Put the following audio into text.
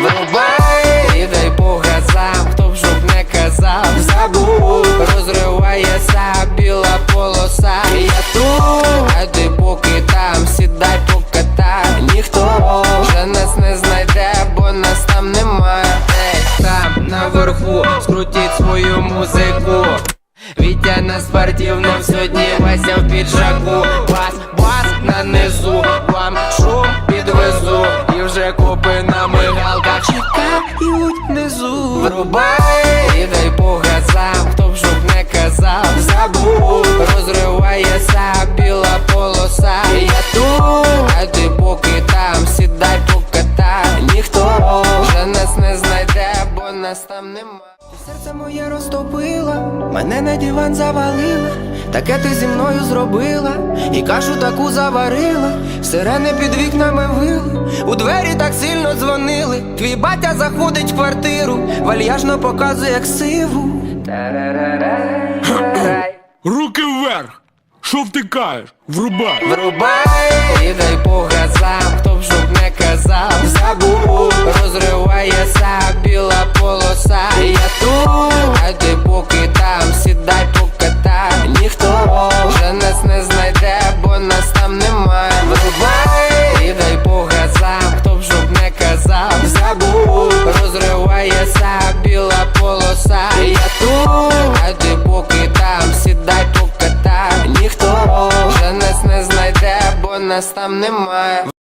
Врубай і дай по газам, хто б щоб не казав, забув, розривається біла полоса. Я тут, а поки там, сідай покатай, ніхто вже нас не знайде, бо нас там немає. Там наверху, скрутіть свою музику. Вітя на спортивному сьогодні Вася в піджаку. Бас, бас на низу, вам нас там нема Серце моє розтопила, мене на диван завалила, таке ти зі мною зробила, і кашу таку заварила, сирени під вікнами вили, у двері так сильно дзвонили. Твій батя заходить в квартиру, вальяжно показує як сиву. Руки вверх! Що втикаєш? Врубай! Врубай і дай розривається біла полоса. Я тут, а ти поки там, сідай покатай, ніхто вже нас не знайде, бо нас там немає.